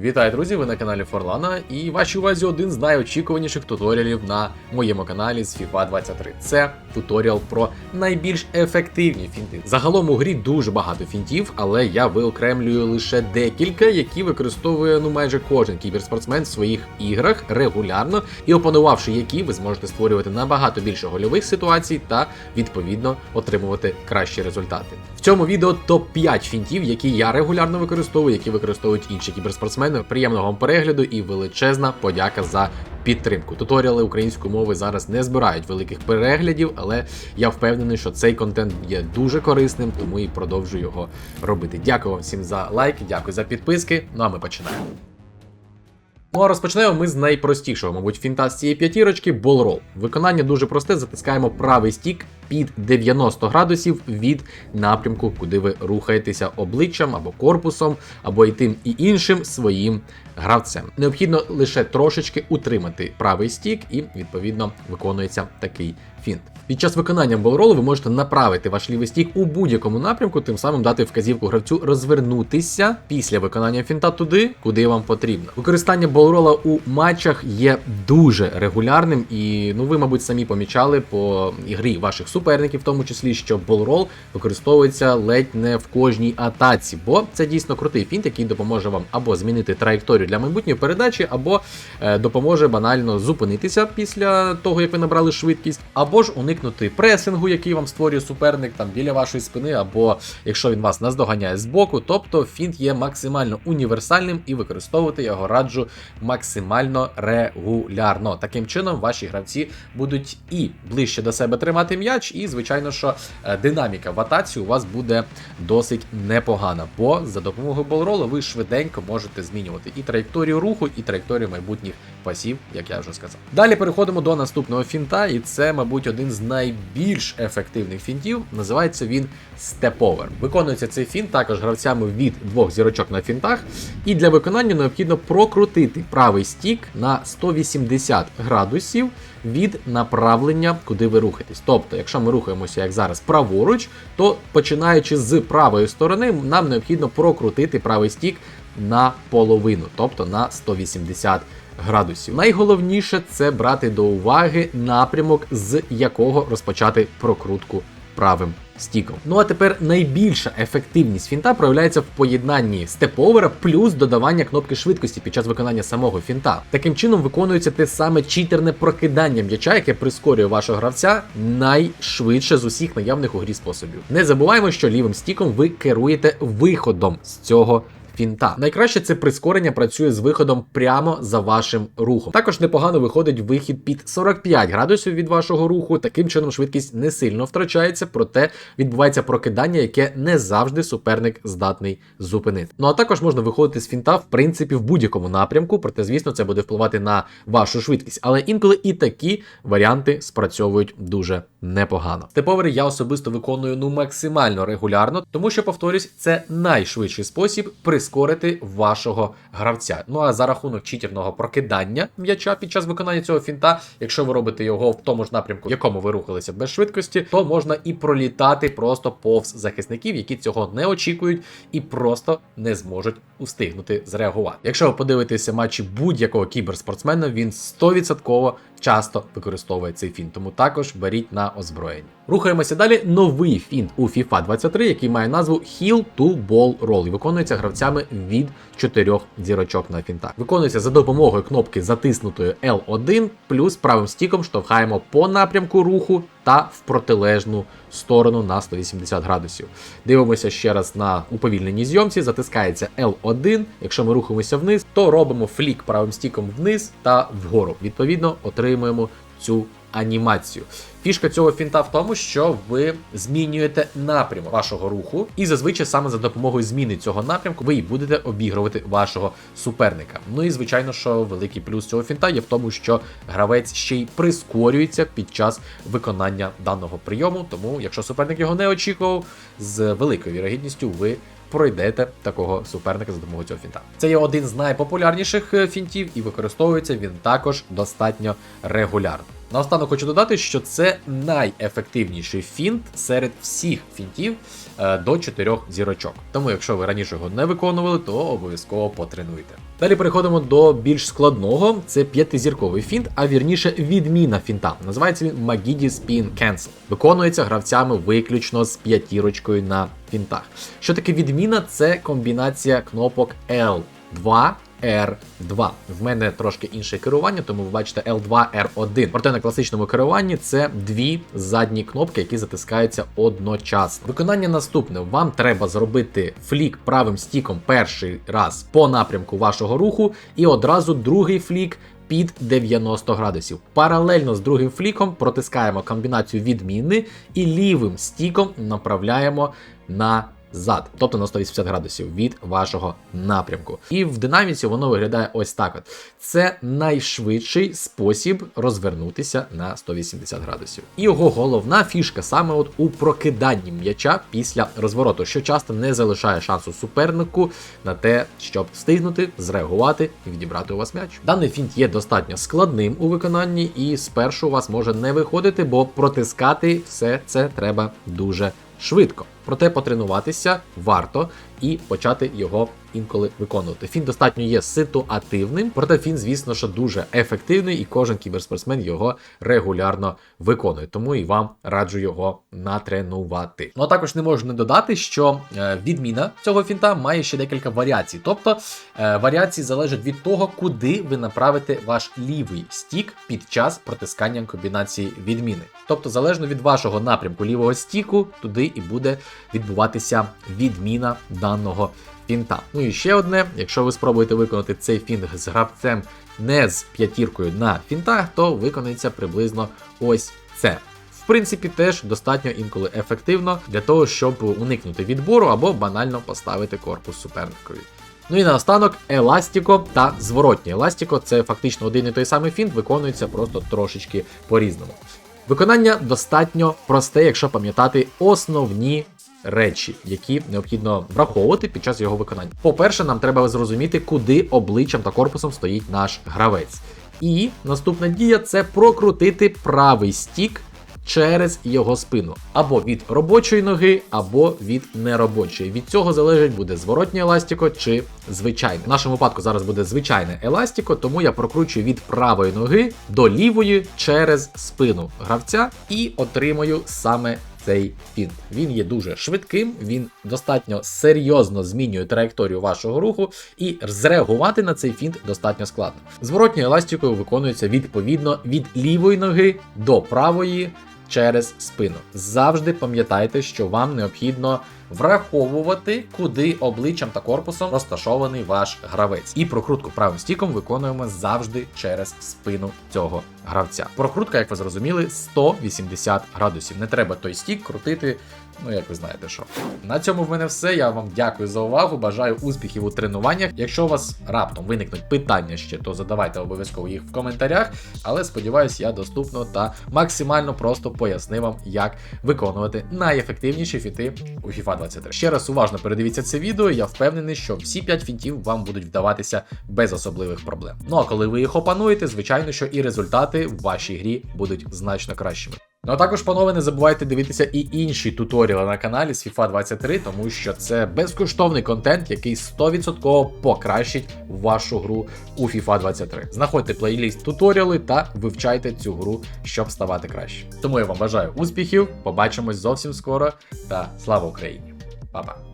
Вітаю, друзі! Ви на каналі Форлана і вашій увазі один з найочікуваніших туторіалів на моєму каналі з FIFA 23. Це туторіал про найбільш ефективні фінти. Загалом у грі дуже багато фінтів, але я виокремлюю лише декілька, які використовує ну майже кожен кіберспортсмен в своїх іграх регулярно, і опанувавши які, ви зможете створювати набагато більше гольових ситуацій та відповідно отримувати кращі результати. В цьому відео топ 5 фінтів, які я регулярно використовую, які використовують інші кіберспортсмени. Приємного вам перегляду і величезна подяка за підтримку. Туторіали української мови зараз не збирають великих переглядів, але я впевнений, що цей контент є дуже корисним, тому і продовжую його робити. Дякую вам всім за лайки, дякую за підписки. Ну а ми починаємо. Ну а розпочнемо ми з найпростішого, мабуть, фінта з цієї п'ятірочки болрол. Виконання дуже просте, затискаємо правий стік під 90 градусів від напрямку, куди ви рухаєтеся обличчям або корпусом, або і тим і іншим своїм гравцем. Необхідно лише трошечки утримати правий стік, і відповідно виконується такий фінт. Під час виконання болролу ви можете направити ваш лівий стік у будь-якому напрямку, тим самим дати вказівку гравцю розвернутися після виконання фінта туди, куди вам потрібно. Використання болрола у матчах є дуже регулярним, і ну ви, мабуть, самі помічали по ігрі ваших суперників, в тому числі, що болрол використовується ледь не в кожній атаці, бо це дійсно крутий фінт, який допоможе вам або змінити траєкторію для майбутньої передачі, або е, допоможе банально зупинитися після того, як ви набрали швидкість, або ж уникнути пресингу, який вам створює суперник там біля вашої спини, або якщо він вас наздоганяє збоку. Тобто фінт є максимально універсальним і використовувати його раджу максимально регулярно. Таким чином, ваші гравці будуть і ближче до себе тримати м'яч, і звичайно, що е, динаміка в атаці у вас буде досить непогана, бо за допомогою болролу ви швиденько можете змінювати і траєкторію руху, і траєкторію майбутніх пасів, як я вже сказав. Далі переходимо до наступного фінта, і це, мабуть, один з найбільш ефективних фінтів. Називається він степовер. Виконується цей фінт також гравцями від двох зірочок на фінтах, і для виконання необхідно прокрутити правий стік на 180 градусів від направлення, куди ви рухаєтесь. Тобто, якщо ми рухаємося як зараз праворуч, то починаючи з правої сторони, нам необхідно прокрутити правий стік на половину, тобто на 180 градусів. Найголовніше це брати до уваги напрямок, з якого розпочати прокрутку правим стіком. Ну а тепер найбільша ефективність фінта проявляється в поєднанні степовера плюс додавання кнопки швидкості під час виконання самого фінта. Таким чином виконується те саме читерне прокидання м'яча, яке прискорює вашого гравця найшвидше з усіх наявних у грі способів. Не забуваємо, що лівим стіком ви керуєте виходом з цього фінта. Найкраще це прискорення працює з виходом прямо за вашим рухом. Також непогано виходить вихід під 45 градусів від вашого руху. Таким чином швидкість не сильно втрачається, проте відбувається прокидання, яке не завжди суперник здатний зупинити. Ну а також можна виходити з фінта, в принципі, в будь-якому напрямку, проте, звісно, це буде впливати на вашу швидкість. Але інколи і такі варіанти спрацьовують дуже непогано. Степовери я особисто виконую ну максимально регулярно, тому що, повторюсь, це найшвидший спосіб прискорити вашого гравця. Ну а за рахунок читерного прокидання м'яча під час виконання цього фінта, якщо ви робите його в тому ж напрямку, в якому ви рухалися без швидкості, то можна і пролітати просто повз захисників, які цього не очікують і просто не зможуть устигнути зреагувати. Якщо ви подивитеся матчі будь-якого кіберспортсмена, він 100% часто використовує цей фінт, тому також беріть на озброєння. Рухаємося далі. Новий фінт у FIFA 23, який має назву Heel to Ball Roll і виконується гравцями від 4 зірочок на фінтах. Виконується за допомогою кнопки затиснутої L1, плюс правим стіком штовхаємо по напрямку руху та в протилежну сторону на 180 градусів. Дивимося ще раз на уповільненій зйомці, затискається L1. Якщо ми рухаємося вниз, то робимо флік правим стіком вниз та вгору. Відповідно, отримуємо цю анімацію. Фішка цього фінта в тому, що ви змінюєте напрямок вашого руху, і зазвичай саме за допомогою зміни цього напрямку ви і будете обігрувати вашого суперника. Ну і звичайно, що великий плюс цього фінта є в тому, що гравець ще й прискорюється під час виконання даного прийому. Тому, якщо суперник його не очікував, з великою вірогідністю ви. Пройдете такого суперника за допомогою цього фінта. Це є один з найпопулярніших е, фінтів, і використовується він також достатньо регулярно. Наостанок хочу додати, що це найефективніший фінт серед всіх фінтів, е, до 4 зірочок. Тому, якщо ви раніше його не виконували, то обов'язково потренуйте. Далі переходимо до більш складного. Це п'ятизірковий фінт, а вірніше відміна фінта. Називається він Magidi Spin Cancel. Виконується гравцями виключно з п'ятірочкою на фінтах. Що таке відміна? Це комбінація кнопок L2. R2. В мене трошки інше керування, тому ви бачите L2, R1. Проте на класичному керуванні це дві задні кнопки, які затискаються одночасно. Виконання наступне: вам треба зробити флік правим стіком перший раз по напрямку вашого руху, і одразу другий флік. Під 90 градусів. Паралельно з другим фліком протискаємо комбінацію відміни і лівим стіком направляємо на зад, тобто на 180 градусів від вашого напрямку. І в динаміці воно виглядає ось так: от. Це найшвидший спосіб розвернутися на 180 градусів. І його головна фішка саме от у прокиданні м'яча після розвороту, що часто не залишає шансу супернику на те, щоб встигнути, зреагувати і відібрати у вас м'яч. Даний фінт є достатньо складним у виконанні, і спершу у вас може не виходити, бо протискати все це треба дуже швидко. Проте потренуватися варто і почати його інколи виконувати. Фін достатньо є ситуативним, проте фін, звісно, що дуже ефективний, і кожен кіберспортсмен його регулярно виконує. Тому і вам раджу його натренувати. Ну а також не можу не додати, що е, відміна цього фінта має ще декілька варіацій. Тобто е, варіації залежать від того, куди ви направите ваш лівий стік під час протискання комбінації відміни. Тобто, залежно від вашого напрямку лівого стіку, туди і буде відбуватися відміна даного фінта. Ну і ще одне, якщо ви спробуєте виконати цей фінт з гравцем не з п'ятіркою на фінтах, то виконається приблизно ось це. В принципі, теж достатньо інколи ефективно для того, щоб уникнути відбору або банально поставити корпус суперникові. Ну і наостанок еластіко та зворотнє еластіко це фактично один і той самий фінт, виконується просто трошечки по-різному. Виконання достатньо просте, якщо пам'ятати основні речі, які необхідно враховувати під час його виконання. По-перше, нам треба зрозуміти, куди обличчям та корпусом стоїть наш гравець. І наступна дія це прокрутити правий стік через його спину, або від робочої ноги, або від неробочої. Від цього залежить буде зворотнє еластико чи звичайне. В нашому випадку зараз буде звичайне еластико, тому я прокручую від правої ноги до лівої через спину гравця і отримую саме. Цей фінт. Він є дуже швидким, він достатньо серйозно змінює траєкторію вашого руху, і зреагувати на цей фінт достатньо складно. Зворотньою еластикою виконується відповідно від лівої ноги до правої через спину. Завжди пам'ятайте, що вам необхідно враховувати, куди обличчям та корпусом розташований ваш гравець. І прокрутку правим стіком виконуємо завжди через спину цього гравця. Прокрутка, як ви зрозуміли, 180 градусів. Не треба той стік крутити. Ну, як ви знаєте, що на цьому в мене все. Я вам дякую за увагу. Бажаю успіхів у тренуваннях. Якщо у вас раптом виникнуть питання ще, то задавайте обов'язково їх в коментарях. Але сподіваюсь, я доступно та максимально просто пояснив вам, як виконувати найефективніші фіти у FIFA 23. Ще раз уважно передивіться це відео. Я впевнений, що всі 5 фінтів вам будуть вдаватися без особливих проблем. Ну а коли ви їх опануєте, звичайно, що і результати в вашій грі будуть значно кращими. Ну а також, панове, не забувайте дивитися і інші туторіали на каналі з FIFA 23, тому що це безкоштовний контент, який 100% покращить вашу гру у FIFA 23. Знаходьте плейліст туторіали та вивчайте цю гру, щоб ставати краще. Тому я вам бажаю успіхів, побачимось зовсім скоро та слава Україні! Па-па!